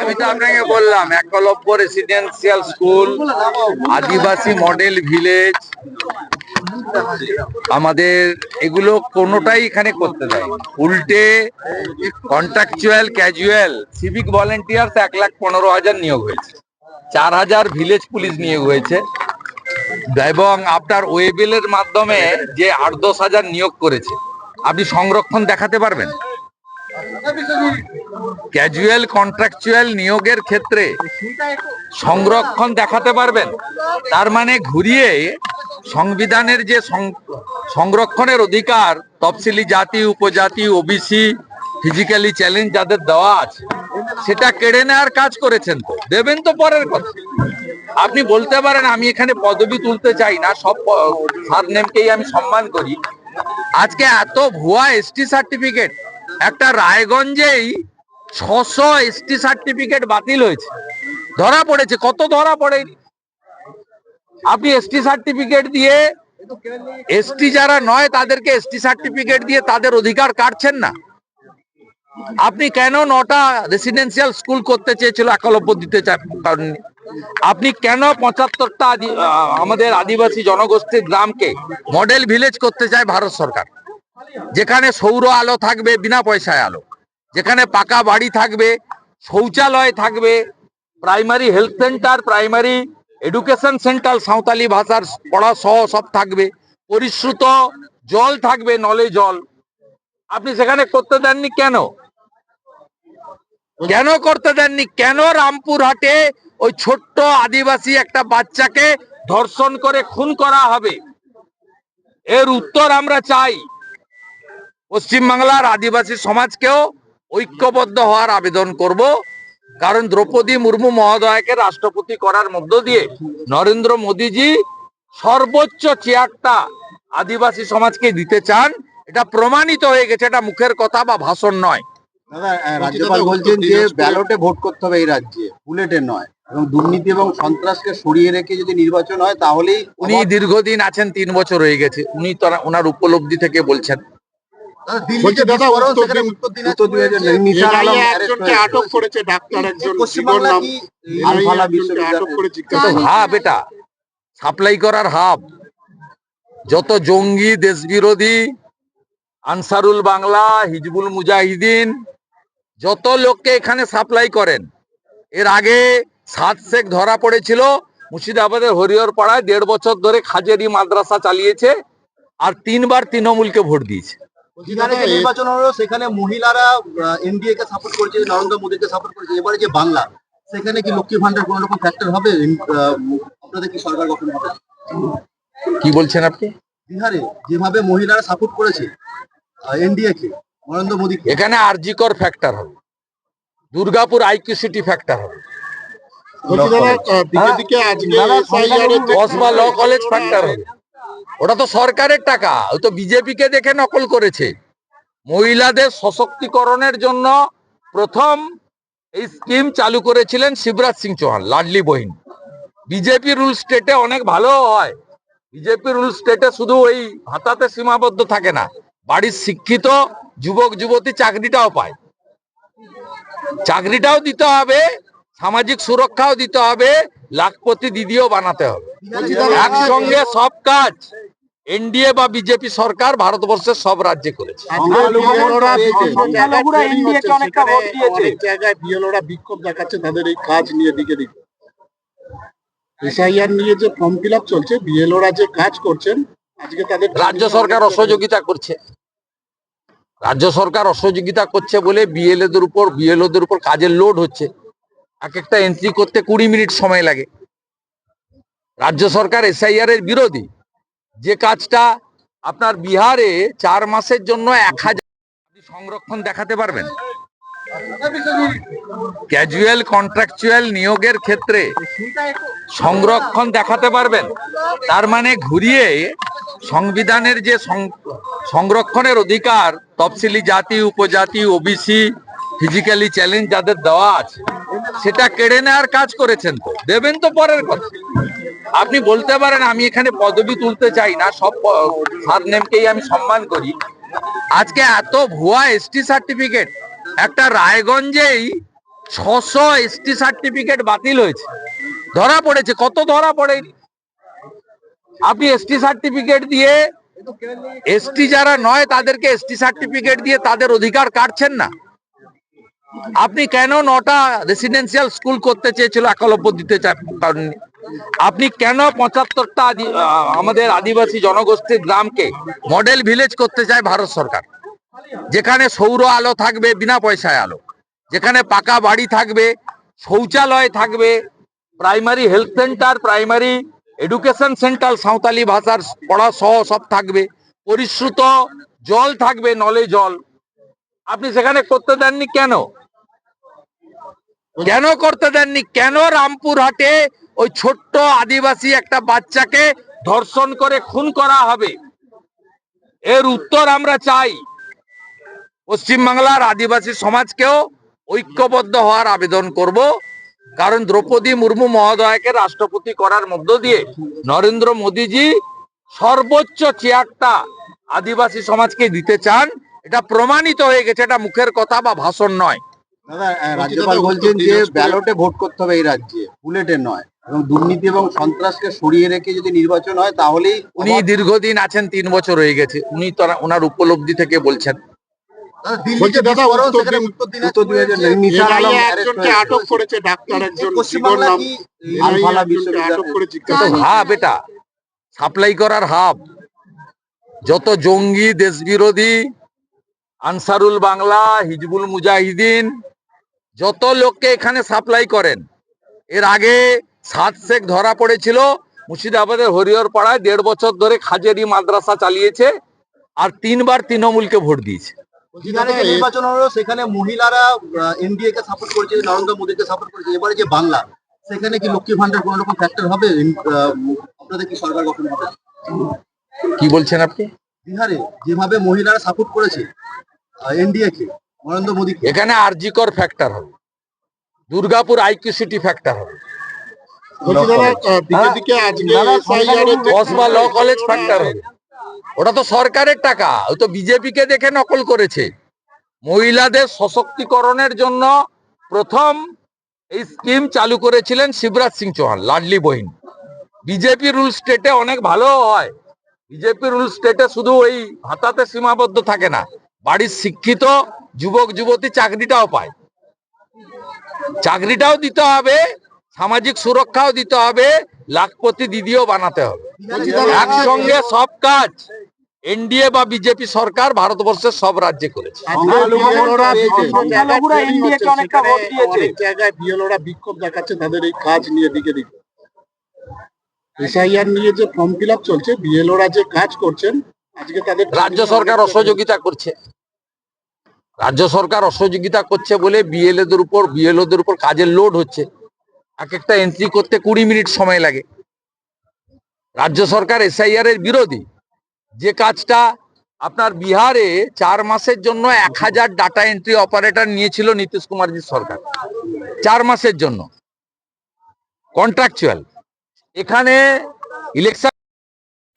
আমি তো আপনাকে বললাম একলব্য রেসিডেন্সিয়াল স্কুল আদিবাসী মডেল ভিলেজ আমাদের এগুলো কোনোটাই এখানে করতে দেয়। উল্টে কন্ট্রাকচুয়াল ক্যাজুয়াল সিভিক ভলেন্টিয়ার্স এক লাখ পনেরো হাজার নিয়োগ হয়েছে। চার হাজার ভিলেজ পুলিশ নিয়োগ হয়েছে। এবং আপনার ওয়েবেলের মাধ্যমে যে আট দশ হাজার নিয়োগ করেছে, আপনি সংরক্ষণ দেখাতে পারবেন? ক্যাজুয়াল কন্ট্রাকচুয়াল নিয়োগের ক্ষেত্রে সংরক্ষণ দেখাতে পারবেন। তার মানে ঘুরিয়ে সংবিধানের যে সংরক্ষণের অধিকার, তফসিলি জাতি, উপজাতি ওবিসি ফিজিক্যালি চ্যালেঞ্জ যাদের দেওয়া আছে, সেটা কেড়ে নেওয়ার কাজ করেছেন তো। দেবেন তো পরের কথা। আপনি বলতে পারেন, আমি এখানে পদবি তুলতে চাই না, সব সারনেমকেই আমি সম্মান করি। আজকে এত ভুয়া এসটি সার্টিফিকেট একটা রায়গঞ্জেই ছশো এসটি সার্টিফিকেট বাতিল হয়েছে। ধরা পড়েছে, কত ধরা পড়েনি? আপনি এসটি সার্টিফিকেট দিয়ে, এসটি যারা নয়, তাদেরকে এসটি সার্টিফিকেট দিয়ে তাদের অধিকার কাটছেন না। আপনি কেন নটা রেসিডেন্সিয়াল স্কুল করতে চেয়েছিল, একলব্য দিতে পারেননি আপনি কেন পঁচাত্তরটা আমাদের আদিবাসী জনগোষ্ঠীর গ্রামকে মডেল ভিলেজ করতে চায় ভারত সরকার? যেখানে সৌর আলো থাকবে, বিনা পয়সায় আলো। যেখানে পাকা বাড়ি থাকবে, শৌচালয় থাকবে primary health centre primary education centre Santali ভাষার পড়া সহ সব থাকবে। পরিশ্রুত জল থাকবে, নলে জল। আপনি সেখানে করতে দেননি কেন? কেন করতে দেননি? কেন রামপুরহাটে ওই ছোট্ট আদিবাসী একটা বাচ্চাকে ধর্ষণ করে খুন করা হবে? এর উত্তর আমরা চাই। পশ্চিমবাংলার আদিবাসী সমাজকেও ঐক্যবদ্ধ হওয়ার আবেদন করব। কারণ দ্রৌপদী মুর্মু মহোদয়কে রাষ্ট্রপতি করার মধ্য দিয়ে নরেন্দ্র মোদীজি সর্বোচ্চ চেয়ারটা আদিবাসী সমাজকে দিতে চান। এটা প্রমাণিত হয়ে গেছে এটা মুখের কথা বা ভাষণ নয়। রাজ্যপাল বলছেন যে ব্যালটে ভোট করতে হবে এই রাজ্যে বুলেটে নয়। এবং দুর্নীতি এবং সন্ত্রাসকে সরিয়ে রেখে যদি নির্বাচন হয় তাহলেই উনি দীর্ঘদিন আছেন তিন বছর হয়ে গেছে। উনি তো ওনার উপলব্ধি থেকে বলছেন। বলছে দাদা উত্তর দিন- উত্তর দিনাজপুর নিশার আলম NIA arrest একজনকে হয়েছে। আটক করেছে ডাক্তার একজন পশ্চিমবাংলা শিবর নাম কি NIA আলফালা একজনকে বিশ্ববিদ্যালয় আটক করে জিজ্ঞাসা হাব এটা সাপ্লাই করার হাব। যত জঙ্গি দেশবিরোধী আনসারুল বাংলা হিজবুল মুজাহিদিন যত লোককে এখানে সাপ্লাই করেন এর আগে সাত শেখ ধরা পড়েছিল মুর্শিদাবাদের হরিহর পাড়ায় দেড় বছর ধরে খাজেরি মাদ্রাসা চালিয়েছে আর তিনবার তৃণমূলকে ভোট দিয়েছে। যে নির্বাচন হলো সেখানে মহিলারা এনডিএ কে সাপোর্ট করেছে নরেন্দ্র মোদীকে সাপোর্ট করেছে। এবারে যে বাংলা সেখানে কি লক্ষ্মী ভান্ডার কোনো রকম ফ্যাক্টর হবে? আপনাদের কি সরকার গঠন হবে? কি বলছেন আপনি? বিহারে যেভাবে মহিলারা সাপোর্ট করেছে এনডিএ কে নরেন্দ্র মোদীকে এখানে আরজিকর ফ্যাক্টর হবে। দুর্গাপুর আইকিউসিটি ফ্যাক্টর হবে। বলছি দাদা আহ, দিকে দিকে আজকে SIR এর যে- কসমা ল কলেজ ফ্যাক্টর হবে। ওটা তো সরকারের টাকা ওই তো বিজেপি কে দেখে নকল করেছে। মহিলাদের সশক্তিকরণের জন্য প্রথম এই স্কিম চালু করেছিলেন শিবরাজ সিং চৌহান, লাডলি বহিন। বিজেপি রুল স্টেটে অনেক ভালো হয়। বিজেপি রুল স্টেটে শুধু ওই ভাতাতে সীমাবদ্ধ থাকে না, বাড়ির শিক্ষিত যুবক, যুবতী চাকরিটাও পায়। চাকরিটাও দিতে হবে, সামাজিক সুরক্ষাও দিতে হবে লাখপতি দিদিও বানাতে হবে। একসঙ্গে সব কাজ এনডিএ বা বিজেপি সরকার ভারতবর্ষের সব রাজ্যে করেছে। বিক্ষোভ দেখাচ্ছে তাদের এই কাজ নিয়ে দিকে দিকে। এসআইআর নিয়ে যে ফর্ম ফিল আপ চলছে বিএলওরা যে কাজ করছেন আজকে তাদের রাজ্য সরকার অসহযোগিতা করছে। রাজ্য সরকার অসহযোগিতা করছে বলে বিএলএদের উপর বিএলওদের উপর কাজের লোড হচ্ছে। এক একটা এন্ট্রি করতে কুড়ি মিনিট সময় লাগে। রাজ্য সরকার এসআইআর এর বিরোধী। যে কাজটা আপনার বিহারে চার মাসের জন্য এক হাজার সংরক্ষণ দেখাতে পারবেন। ক্যাজুয়াল কন্ট্রাকচুয়াল নিয়োগের ক্ষেত্রে সংরক্ষণ দেখাতে পারবেন। তার মানে ঘুরিয়ে সংবিধানের যে সংরক্ষণের অধিকার, তফসিলি জাতি, উপজাতি, ওবিসি ফিজিক্যালি চ্যালেঞ্জ যাদের দেওয়া আছে সেটা কেড়ে নেওয়ার কাজ করেছেন তো। দেবেন তো পরের কথা। আপনি বলতে পারেন, আমি এখানে পদবি তুলতে চাই না, সব সারনেমকেই আমি সম্মান করি। আজকে এত ভুয়া এসটি সার্টিফিকেট একটা রায়গঞ্জেই ছশো এসটি সার্টিফিকেট বাতিল হয়েছে। ধরা পড়েছে, কত ধরা পড়েনি আপনি এসটি সার্টিফিকেট দিয়ে এসটি যারা নয়, তাদেরকে এসটি সার্টিফিকেট দিয়ে তাদের অধিকার কাটছেন না। আপনি কেন নটা রেসিডেন্সিয়াল স্কুল করতে চেয়েছিল একলব্য দিতে পারেননি? আপনি কেন পঁচাত্তরটা আমাদের আদিবাসী জনগোষ্ঠীর গ্রামকে মডেল ভিলেজ করতে চায় ভারত সরকার? যেখানে সৌর আলো থাকবে বিনা পয়সায় আলো। যেখানে পাকা বাড়ি থাকবে, শৌচালয় থাকবে primary health centre primary education centre Santali ভাষার পড়া সহ সব থাকবে। পরিশ্রুত জল থাকবে, নলে জল। আপনি সেখানে করতে দেননি কেন? কেন করতে দেননি? কেন রামপুরহাটে ওই ছোট্ট আদিবাসী একটা বাচ্চাকে ধর্ষণ করে খুন করা হবে? এর উত্তর আমরা চাই। পশ্চিমবাংলার আদিবাসী সমাজকেও ঐক্যবদ্ধ হওয়ার আবেদন করব। কারণ দ্রৌপদী মুর্মু মহোদয়কে রাষ্ট্রপতি করার মধ্য দিয়ে নরেন্দ্র মোদীজি সর্বোচ্চ চেয়ারটা আদিবাসী সমাজকে দিতে চান। এটা প্রমাণিত হয়ে গেছে, এটা মুখের কথা বা ভাষণ নয়। দাদা রাজ্যপাল বলছেন যে ব্যালটে ভোট করতে হবে এই রাজ্যে বুলেটে নয়। এবং দুর্নীতি এবং সন্ত্রাসকে সরিয়ে রেখে যদি নির্বাচন হয় তাহলেই উনি দীর্ঘদিন আছেন তিন বছর হয়ে গেছে। উনি তো ওনার উপলব্ধি থেকে বলছেন। দাদা, দিল্লিতে বলছে দাদা, বিস্ফোরণ, উত্তর সেখানে দিন- উত্তর দিনাজপুরে যে নিসার আলম NIA arrest একজনকে হয়েছে। আটক করেছে ডাক্তার একজন পশ্চিমবাংলা জীবন নাম কি NIA আলফালা একজনকে বিশ্ববিদ্যালয় আটক করে এটা জিজ্ঞাসা তো হাব এটা। সাপ্লাই করার হাব। যত জঙ্গি দেশ বিরোধী আনসারুল বাংলা হিজবুল মুজাহিদিন যত লোককে এখানে সাপ্লাই করেন এর আগে সাত শেখ ধরা পড়েছিল মুর্শিদাবাদের হরিহর পাড়ায় দেড় বছর ধরে খাজেরি মাদ্রাসা চালিয়েছে আর তিনবার তৃণমূলকে ভোট দিয়েছে। যেখানে নির্বাচন হলো সেখানে মহিলারা এনডিএ কে সাপোর্ট করেছে নরেন্দ্র মোদীকে সাপোর্ট করেছে। এবারে যে বাংলা সেখানে কি লক্ষ্মী ভান্ডার কোনো রকম ফ্যাক্টর হবে? আপনাদের কি সরকার গঠন হবে? কি বলছেন আপনি? বিহারে যেভাবে মহিলারা সাপোর্ট করেছে এনডিএ কে নরেন্দ্র মোদীকে এখানে আরজিকর ফ্যাক্টর হবে। দুর্গাপুর আইকিউ সিটি হবে। কসবা ল কলেজ ফ্যাক্টর হবে। ওটা তো সরকারের টাকা। ওই তো বিজেপি কে দেখে নকল করেছে। মহিলাদের সশক্তিকরণের জন্য প্রথম এই স্কিম চালু করেছিলেন শিবরাজ সিং চৌহান লাডলি বহিন। বিজেপি রুল স্টেটে অনেক ভালো হয়। বিজেপি রুল স্টেটে শুধু ওই ভাতাতে সীমাবদ্ধ থাকে না। বাড়ির শিক্ষিত যুবক যুবতী চাকরিটাও পায়। চাকরিটাও দিতে হবে সামাজিক সুরক্ষাও দিতে হবে লাখপতি দিদিও বানাতে হবে। একসঙ্গে সব কাজ এনডিএ বা বিজেপি সরকার ভারতবর্ষের সব রাজ্যে করেছে। বিক্ষোভ দেখাচ্ছে তাদের এই কাজ নিয়ে দিকে দিকে। এসআইআর নিয়ে যে ফর্ম ফিল আপ চলছে বিএলওরা যে কাজ করছেন রাজ্য সরকার অসহযোগিতা করছে। রাজ্য সরকার অসহযোগিতা করছে বলে বিএলএদের উপর বিএলওদের উপর কাজের লোড হচ্ছে। এক একটা এন্ট্রি করতে কুড়ি মিনিট সময় লাগে। রাজ্য সরকার এসআইআর এর বিরোধী। যে কাজটা আপনার বিহারে চার মাসের জন্য এক হাজার ডাটা এন্ট্রি অপারেটর নিয়েছিল নীতিশ কুমারজি সরকার। চার মাসের জন্য। কন্ট্রাকচুয়াল এখানে ইলেকশন